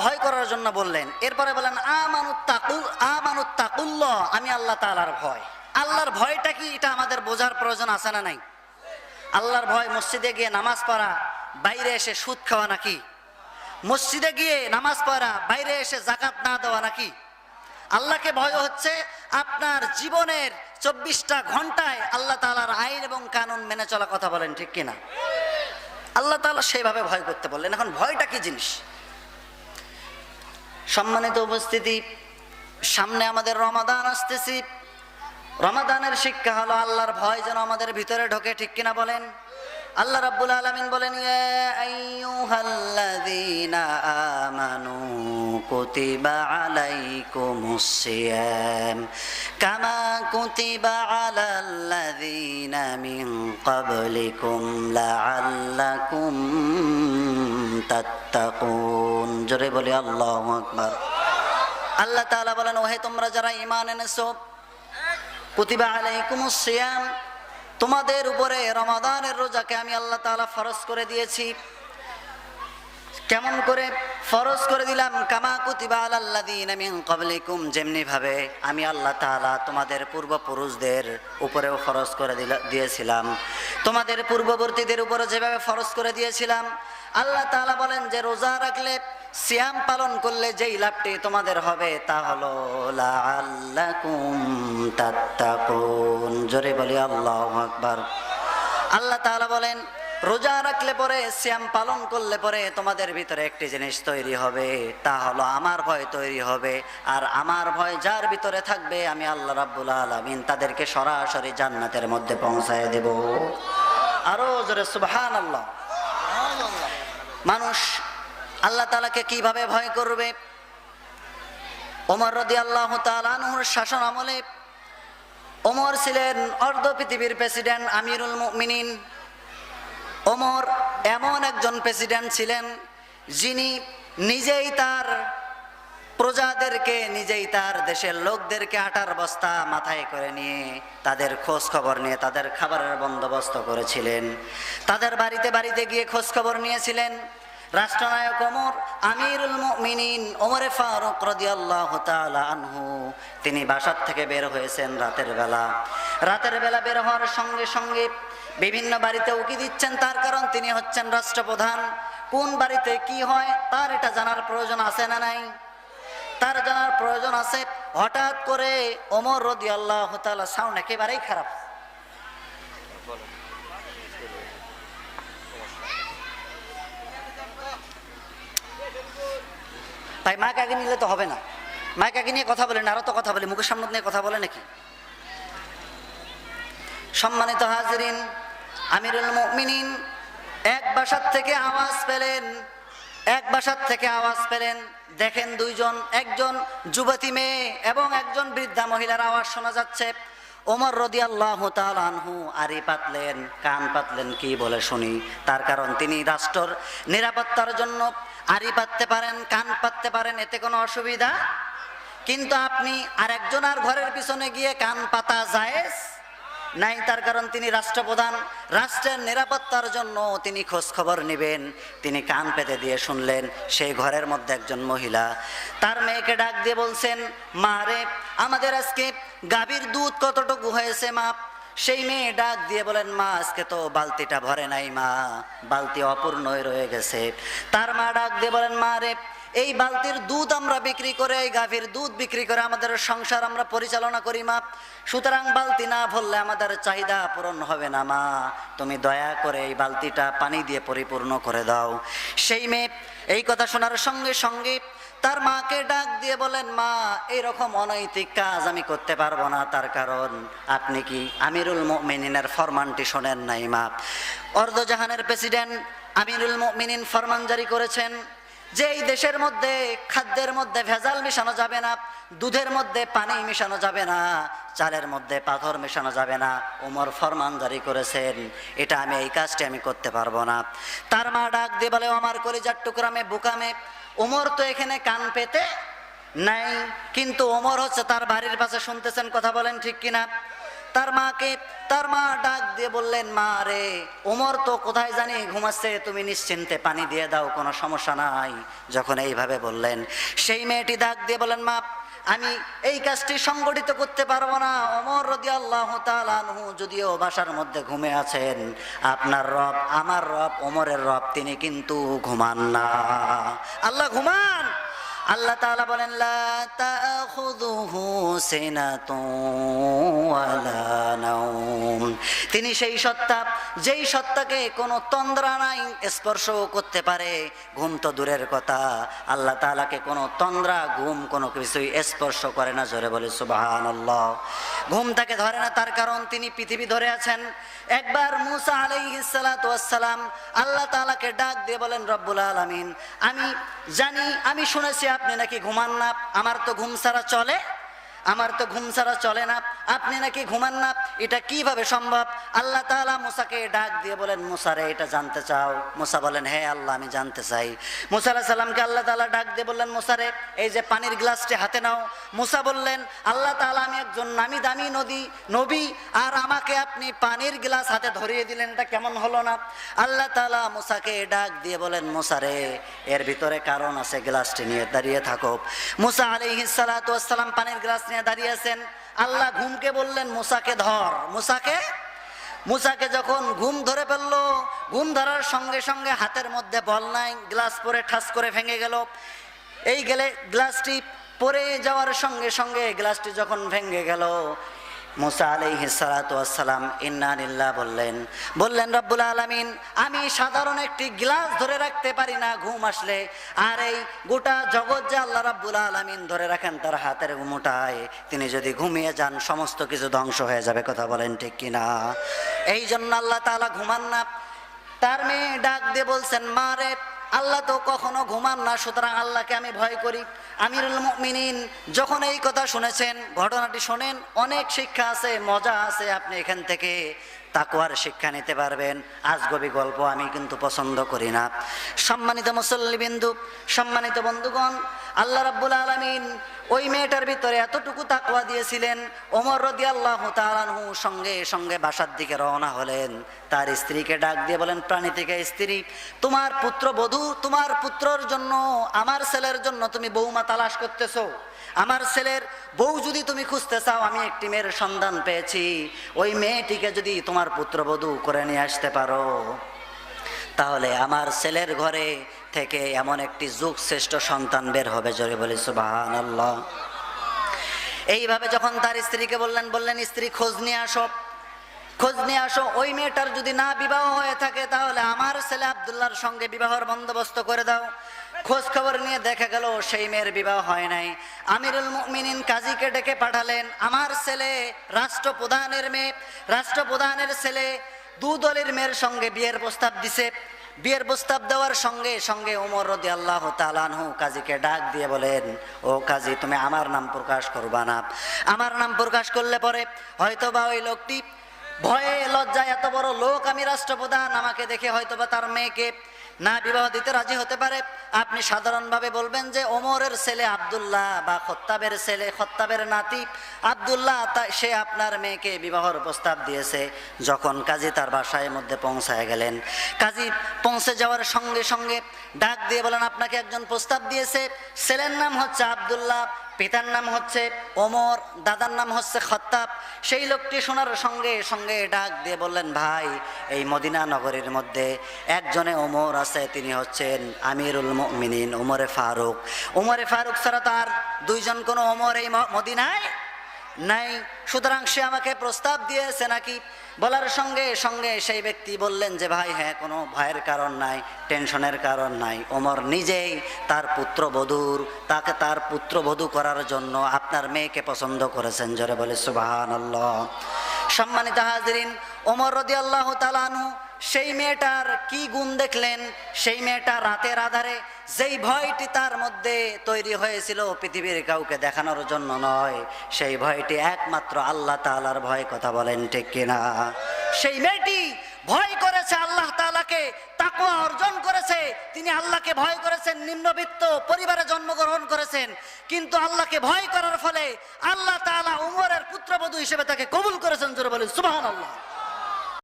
ভয় করার জন্য বললেন। এরপরে বলেন আমানুত্তাকুল আমানুত্তাকুল্লাহ। আমি আল্লাহ তালার ভয়। আল্লাহর ভয়টা কি? এটা আমাদের বোঝার প্রয়োজন আছে না নাই? আল্লাহর ভয়, মসজিদে গিয়ে নামাজ পড়া, বাইরে এসে সুদ খাওয়া নাকি? মসজিদে গিয়ে নামাজ পড়া, বাইরে এসে জাকাত না দেওয়া নাকি? আল্লাহকে ভয় হচ্ছে আপনার জীবনের চব্বিশটা ঘন্টায় আল্লাহ তালার আইন এবং কানুন মেনে চলা কথা বলেন, ঠিক কিনা? আল্লাহ তাআলা সেভাবে ভয় করতে বললেন। এখন ভয়টা কি জিনিস? সম্মানিত উপস্থিতি, সামনে আমাদের রমাদান আসতেছি। রমাদানের শিক্ষা হলো আল্লাহর ভয় যেন আমাদের ভিতরে ঢোকে, ঠিক কিনা বলেন? আল্লাহ রাব্বুল আলামিন বলেন, ইয়া আইয়ুহাল্লাযীনা আমানু কুতিবা আলাইকুমুস সিয়াম কামা কুতিবা আলাল্লাযীনা মিন ক্বাবলিকুম লাআল্লাকুম তাত্তাকুন। জোরে বলি, আল্লাহু আকবার। আল্লাহ তাআলা বলেন, ওহে তোমরা যারা ঈমান এনেছো, কুতিবা আলাইকুমুস সিয়াম তোমাদের উপরে রমাদানের রোজাকে আমি আল্লাহ তাআলা ফরজ করে দিয়েছি। কেমন করে? ফরজ করে দিলাম, কামা কুতিবা আলাল্লাযীনা মিন ক্বাবলিকুম। যেমনি ভাবে আমি আল্লাহ তালা তোমাদের পূর্বপুরুষদের উপরেও ফরজ করে দিলা- দিয়েছিলাম। তোমাদের পূর্ববর্তীদের উপরে যেভাবে ফরজ করে দিয়েছিলাম, আল্লাহ তাআলা বলেন যে রোজা রাখলে সিয়াম পালন করলে যেই লাভটি তোমাদের হবে তা হলো জোরে বলি, আল্লাহ আকবার। আল্লাহ তাআলা বলেন, রোজা রাখলে পরে শ্যাম পালন করলে পরে তোমাদের ভিতরে একটি জিনিস তৈরি হবে, তা হলো আমার ভয় তৈরি হবে, আর আমার ভয় যার ভিতরে থাকবে, আমি আল্লাহ রাব্বুল আলামিন তাদেরকে সরাসরি জান্নাতের মধ্যে পৌঁছায় দেব। আরও জোরে সুবহান আল্লাহ মানুষ আল্লাহ তালাকে কীভাবে ভয় করবে? ওমর রদি আল্লাহ তালানহুর শাসন আমলে ওমর ছিলেন অর্ধ পৃথিবীর প্রেসিডেন্ট আমিরুল মুমিনিন। ওমর এমন একজন প্রেসিডেন্ট ছিলেন যিনি নিজেই তার প্রজাদেরকে, নিজেই তার দেশের লোকদেরকে আটার বস্তা মাথায় করে নিয়ে তাদের খোঁজ খবর নিয়ে তাদের খাবারের বন্দোবস্ত করেছিলেন। তাদের বাড়িতে বাড়িতে গিয়ে খোঁজ খবর নিয়েছিলেন। রাষ্ট্রনায়ক ওমর, আমিরুল মুমিনিন ওমরে ফারুক রাদিয়াল্লাহু আনহু। তিনি বাসার থেকে বের হয়েছেন রাতের বেলা। রাতের বেলা বের হওয়ার সঙ্গে সঙ্গে বিভিন্ন বাড়িতে উকি দিচ্ছেন, তার কারণ তিনি হচ্ছেন রাষ্ট্রপ্রধান। কোন বাড়িতে কি হয়, তার এটা জানার প্রয়োজন আছে না নাই? তার জানার প্রয়োজন আছে। হঠাৎ করে ওমর রদি আল্লাহ সাউন্ড একেবারেই খারাপ। তাই মা কাকে নিলে তো হবে না। মা কাকে নিয়ে কথা বলেন আরও তো কথা বলে, মুখের সামনে নিয়ে কথা বলে নাকি? সম্মানিত হাজরিন, আমিরুল মুমিনিন, এক বাসার থেকে আওয়াজ পেলেন, এক বাসার থেকে আওয়াজ পেলেন। দেখেন দুইজন, একজন যুবতী মেয়ে এবং একজন বৃদ্ধা মহিলার আওয়াজ শোনা যাচ্ছে। ওমর রদি আল্লাহ আনহু আরি পাতলেন, কান পাতলেন কি বলে শুনি। তার কারণ তিনি রাষ্ট্রর নিরাপত্তার জন্য আরি পাততে পারেন, কান পাততে পারেন, এতে কোনো অসুবিধা? কিন্তু আপনি আর আর ঘরের পিছনে গিয়ে কান পাতা জায়েজ? নাই তার কারণ তিনি রাষ্ট্রপ্রধান। রাষ্ট্রের নিরাপত্তার জন্য তিনি খোঁজ খবর নেবেন। তিনি কান পেতে দিয়ে শুনলেন, সেই ঘরের মধ্যে একজন মহিলা। তার মেয়েকে ডাক দিয়ে বলছেন, মা রে, আমাদের আজকে গাভীর দুধ কতটুকু হয়েছে, মা? সেই মেয়ে ডাক দিয়ে বলেন, মা, আজকে তো বালতিটা ভরে নাই, মা। বালতি অপূর্ণই রয়ে গেছে। তার মা ডাক দিয়ে বলেন, মা রে এই বালতির দুধ আমরা বিক্রি করে, এই গাভীর দুধ বিক্রি করে আমাদের সংসার আমরা পরিচালনা করি, মা। সুতরাং বালতি না ভরলে আমাদের চাহিদা পূরণ হবে না, মা। তুমি দয়া করে এই বালতিটা পানি দিয়ে পরিপূর্ণ করে দাও। সেই মেয়ে এই কথা শোনার সঙ্গে সঙ্গে তার মাকে ডাক দিয়ে বলেন, মা, এরকম অনৈতিক কাজ আমি করতে পারব না, তার কারণ আপনি কি আমিরুল মুমিনিনের ফরমানটি শোনেন নাই, মা? অর্ধজাহানের প্রেসিডেন্ট আমিরুল মুমিনিন ফরমান জারি করেছেন। যে এই দেশের মধ্যে খাদ্যের মধ্যে ভেজাল মেশানো যাবে না, দুধের মধ্যে পানি মেশানো যাবে না, চালের মধ্যে পাথর মেশানো যাবে না, ওমর ফরমান জারি করেছেন, এটা আমি এই কাজটি আমি করতে পারব না। তার মা ডাক দিয়ে বলে আমার কলিজার টুকরামে বুকামে, ওমর তো এখানে কান পেতে নাই, কিন্তু ওমর হচ্ছে তার বাড়ির পাশে শুনতেছেন, কথা বলেন ঠিক কিনা? তার মাকে তার মা ডাক দিয়ে বললেন, মা রে ওমর তো কোথায় জানি ঘুমাচ্ছে, তুমি নিশ্চিন্তে পানি দিয়ে দাও, কোনো সমস্যা নাই। যখন এইভাবে বললেন, সেই মেয়েটি ডাক দিয়ে বলেন মা, আমি এই কাজটি সংগঠিত করতে পারব না। অমর রদি আল্লাহ তালু যদিও বাসার মধ্যে ঘুমে আছেন, আপনার রব, আমার রব ওমরের রব, তিনি কিন্তু ঘুমান না। আল্লাহ, ঘুমান! আল্লাহ তাআলা বলেন, লা তাখুযুহু সিনাতুন তিনি সেই সত্তা, যেই সত্তাকে কোনো তন্দ্রা নাই স্পর্শ করতে পারে, ঘুম তো দূরের কথা। আল্লাহ তাআলাকে কোনো তন্দ্রা, ঘুম কোনো কিছুই স্পর্শ করে না, জোরে বলে সুবহানাল্লাহ। ঘুম তাকে ধরে না, তার কারণ তিনি পৃথিবী ধরে আছেন। একবার মুসা আলাইহিস সালাতু আল্লাহ তাআলাকে ডাক দিয়ে বলেন, রব্বুল আলামিন, আমি জানি, আমি শুনেছি আপনি নাকি ঘুমান না? আমার তো ঘুম ছাড়া চলে। আমার তো ঘুম ছাড়া চলে না। আপনি নাকি ঘুমান না? এটা কীভাবে সম্ভব? আল্লাহ তাআলা মুসাকে ডাক দিয়ে বলেন মুসারে এটা জানতে চাও। মুসা বলেন হ্যাঁ আল্লাহ, আমি জানতে চাই। মুসা আলাহ সাল্লামকে আল্লাহ তাআলা ডাক দিয়ে বললেন মুসারে এই যে পানির গ্লাসটি হাতে নাও। মুসা বললেন, আল্লাহ তাআলা, আমি একজন নামি দামি নদী, নবী, আর আমাকে আপনি পানির গ্লাস হাতে ধরিয়ে দিলেন, এটা কেমন হলো না? আল্লাহ তাআলা মুসাকে ডাক দিয়ে বলেন মুসারে এর ভিতরে কারণ আছে, গ্লাসটি নিয়ে দাঁড়িয়ে থাকো। মুসা সালাম পানির গ্লাস নিয়ে দাঁড়িয়ে আছেন। আল্লাহ ঘুমকে বললেন, মুসাকে ধর। মুসাকে? মুসাকে যখন ঘুম ধরে ফেলল, ঘুম ধরার সঙ্গে সঙ্গে হাতের মধ্যে বল নাই, গ্লাস পরে ঠাস করে ভেঙে গেল। এই গেলে গ্লাসটি পরে যাওয়ার সঙ্গে সঙ্গে গ্লাসটি যখন ভেঙে গেল মুসা আলাইহি সালাম ইন্নানিল্লাহ বললেন বললেন, রব্বুল আলামিন, আমি সাধারণ একটি গ্লাস ধরে রাখতে পারি না ঘুম আসলে। আর এই গোটা জগৎ যে আল্লাহ রাব্বুল আলামিন ধরে রাখেন তার হাতের মুঠায়, তিনি যদি ঘুমিয়ে যান, সমস্ত কিছু ধ্বংস হয়ে যাবে। কথা বলেন ঠিক কিনা? এই জন্য আল্লাহ তাআলা ঘুমান না। তার মেয়ে ডাক দিয়ে বলছেন, মা রে, আল্লাহ তো কখনো ঘুমান না, সুতরাং আল্লাহকে আমি ভয় করি। আমিরুল মুমিনিন, যখন এই কথা শুনেছেন, ঘটনাটি শোনেন, অনেক শিক্ষা আছে, মজা আছে আপনি এখান থেকে। তাকুয়ার শিক্ষা নিতে পারবেন। আজগবি গল্প আমি কিন্তু পছন্দ করি না। সম্মানিত মুসল্লিবিন্দু সম্মানিত বন্ধুগণ, আল্লাহ রাব্বুল আলামিন ওই মেয়েটার ভিতরে এতটুকু তাকওয়া দিয়েছিলেন, ওমর রদি আল্লাহ তালানহু সঙ্গে সঙ্গে বাসার দিকে রওনা হলেন। তার স্ত্রীকে ডাক দিয়ে বলেন, প্রাণী থেকে স্ত্রী, তোমার পুত্র বধূ, তোমার পুত্রর জন্য, আমার ছেলের জন্য তুমি বৌমা তালাশ করতেছো। আমার ছেলের বউ যদি তুমি খুঁজতে চাও, আমি একটি মেয়ের সন্ধান পেয়েছি। ওই মেয়েটিকে যদি তোমার পুত্রবধূ করে নিয়ে আসতে পারো। তাহলে আমার ছেলের ঘরে থেকে এমন একটি যুগ শ্রেষ্ঠ সন্তান বের হবে, জোরে বলি সুবাহান আল্লাহ এইভাবে যখন তার স্ত্রীকে বললেন বললেন, স্ত্রী, খোঁজ নিয়ে আসো। খোঁজ নিয়ে আসো। ওই মেয়েটার যদি না বিবাহ হয়ে থাকে, তাহলে আমার ছেলে আবদুল্লাহর সঙ্গে বিবাহের বন্দোবস্ত করে দাও। খোঁজ খবর নিয়ে দেখা গেল সেই মেয়ের বিবাহ হয় নাই। আমিরুল মুমিনিন কাজীকে ডেকে পাঠালেন, আমার ছেলে রাষ্ট্রপ্রধানের মেয়ে, রাষ্ট্রপ্রধানের ছেলে দু দলের মেয়ের সঙ্গে বিয়ের প্রস্তাব দিছে। বিয়ের প্রস্তাব দেওয়ার সঙ্গে সঙ্গে ওমর রদি আল্লাহ তালানহু কাজীকে ডাক দিয়ে বলেন, ও কাজী, তুমি আমার নাম প্রকাশ করবা না। আমার নাম প্রকাশ করলে পরে হয়তো বা ওই লোকটি ভয়ে লজ্জায় এত বড় লোক আমি রাষ্ট্রপ্রধান, আমাকে দেখে হয়তো বা তার মেয়েকে না বিবাহ দিতে রাজি হতে পারে। আপনি সাধারণভাবে বলবেন যে ওমরের ছেলে আবদুল্লাহ বা খত্তাবের ছেলে, খত্তাবের নাতি। আবদুল্লাহ তা সে আপনার মেয়েকে বিবাহর প্রস্তাব দিয়েছে যখন কাজী তার বাসায় মধ্যে পৌঁছায় গেলেন। কাজী পৌঁছে যাওয়ার সঙ্গে সঙ্গে ডাক দিয়ে বলেন, আপনাকে একজন প্রস্তাব দিয়েছে। ছেলের নাম হচ্ছে আবদুল্লাহ। পিতার নাম হচ্ছে ওমর, দাদার নাম হচ্ছে খত্তাব। সেই লোকটি শোনার সঙ্গে সঙ্গে ডাক দিয়ে বললেন, ভাই, এই মদিনা নগরীর মধ্যে একজনে ওমর আছে, তিনি হচ্ছেন আমিরুল মুমিনিন, ওমরে ফারুক। ওমরে ফারুক ছাড়া তার দুইজন কোনো ওমর এই মদিনায় নাই। সুতরাং সে আমাকে প্রস্তাব দিয়েছে নাকি বলার সঙ্গে সঙ্গে সেই ব্যক্তি বললেন যে, ভাই হ্যাঁ কোনো ভয়ের কারণ নাই, টেনশনের কারণ নাই। ওমর নিজেই তার পুত্রবধূর তাকে তার পুত্রবধূ করার জন্য আপনার মেয়েকে পছন্দ করেছেন। জোরে বলে সুবাহান সম্মানিত হাজরিন, ওমর রদি আল্লাহ সেই মেয়েটার কি গুণ দেখলেন? সেই মেয়েটা রাতের আধারে যেই ভয়টি তার মধ্যে তৈরি হয়েছিল, পৃথিবীর কাউকে দেখানোর জন্য নয়। সেই ভয়টি একমাত্র আল্লাহ তাআলার ভয় কথা বলেন, ঠিক কিনা? সেই মেয়েটি ভয় করেছে আল্লাহ তাআলাকে, তাকওয়া তাকওয়া অর্জন করেছে। তিনি আল্লাহকে ভয় করেছেন, নিম্নবিত্ত পরিবারে জন্মগ্রহণ করেছেন। কিন্তু আল্লাহকে ভয় করার ফলে আল্লাহ তাআলা উমরের পুত্রবধূ হিসেবে তাকে কবুল করেছেন জোরে বলে সুবহানাল্লাহ।